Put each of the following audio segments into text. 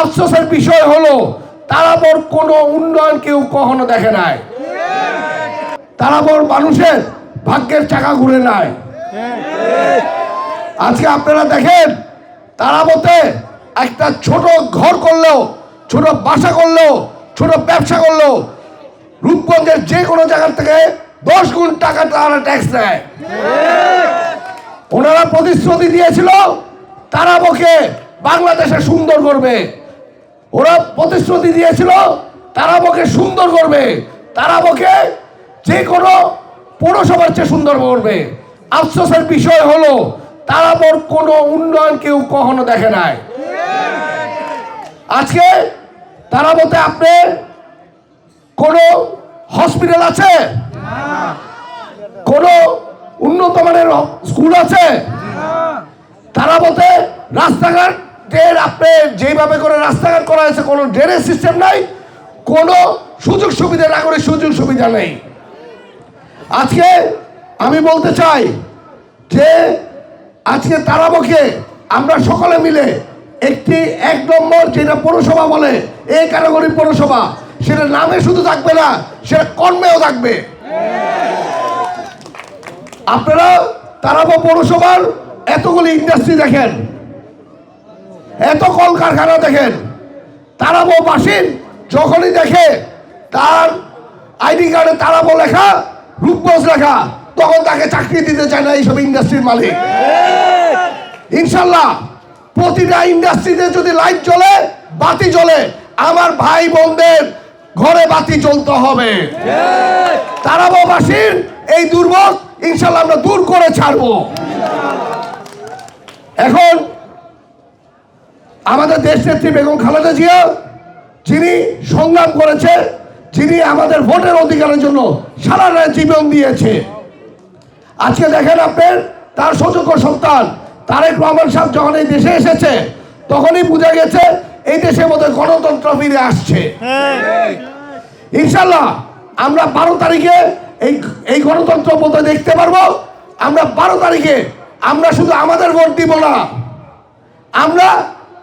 আফসোসের বিষয় হলো, তারাবর কোনো উন্নয়ন কেউ কখনো দেখে নাই। তারাবর মানুষের ভাগ্যের চাকা ঘুরে নাই। আজকে আপনারা দেখেন, তারাবতে একটা ছোট ঘর করলেও, ছোট বাসা করলেও, ছোট ব্যবসা করলেও, রূপগঞ্জের যে কোনো জায়গার থেকে দশ গুণ টাকা তারা ট্যাক্স নেয়। ওনারা প্রতিশ্রুতি দিয়েছিল, তারাবকে বাংলাদেশে সুন্দর করবে। ওরা প্রতিশ্রুতি দিয়েছিল তারাবকে সুন্দর করবে। তারা তারাবকে যে কোনো পৌরসভার চেয়ে সুন্দর করবে। আফসোসের বিষয় হলো তারাবর কোনো উন্নয়ন কেউ কখনো দেখে নাই। আজকে তারা তারাবতে আপনি কোনো হসপিটাল আছে? কোনো উন্নত মানের স্কুল আছে? তারাবতে রাস্তাঘাটের আপনি যেভাবে করে রাস্তাঘাট করা হয়েছে, কোনো ড্রেনেজ সিস্টেম নাই, কোনো সুযোগ সুবিধা, নাগরিক সুযোগ সুবিধা নেই। আজকে আমি বলতে চাই যে আজকে তারাবকে আমরা সকলে মিলে একটি এক নম্বর যেটা পৌরসভা বলে এই ক্যাটাগরি পৌরসভা সেটা নামে শুধু থাকবে না, সেটা কর্মেও থাকবে। আপনারা তারাবো পৌরসভার এতগুলি ইন্ডাস্ট্রি দেখেন। এত কলকারখানা দেখেন, তারাবো বাসিন যখনই দেখে, তার আইডি কার্ডে তারাবো লেখা রূপগঞ্জ লেখা, তখন তাকে চাকরি দিতে চায় না এইসব ইন্ডাস্ট্রির মালিক। ইনশাল্লাহ, প্রতিটা ইন্ডাস্ট্রিতে যদি লাইট জ্বলে, বাতি জ্বলে, আমার ভাই বোনদের ঘরে বাতি জ্বলতে হবে। তারাবাসীর এই দুর্ভোগ ইনশাল্লাহ আমরা দূর করে ছাড়বো। এখন আমাদের দেশ নেত্রী বেগম খালেদা জিয়া, যিনি সংগ্রাম করেছে, যিনি আমাদের ভোটের অধিকারের জন্য সারা জীবন দিয়েছে। আজকে দেখেন আপনার তার সুযোগ্য সন্তান, তারেক রহমান সাহেব যখন এই দেশে এসেছে, তখনই বোঝা গেছে এই দেশের মধ্যে গণতন্ত্র ফিরে আসছে। ইনশাল্লাহ আমরা বারো তারিখে এই এই গণতন্ত্র মধ্যে দেখতে পারব। আমরা বারো তারিখে আমরা শুধু আমাদের ভোট দিব না, আমরা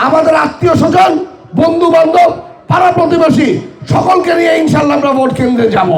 আমাদের আত্মীয় স্বজন বন্ধু বান্ধব পাড়া প্রতিবেশী সকলকে নিয়ে ইনশাল্লাহ আমরা ভোট কেন্দ্রে যাব।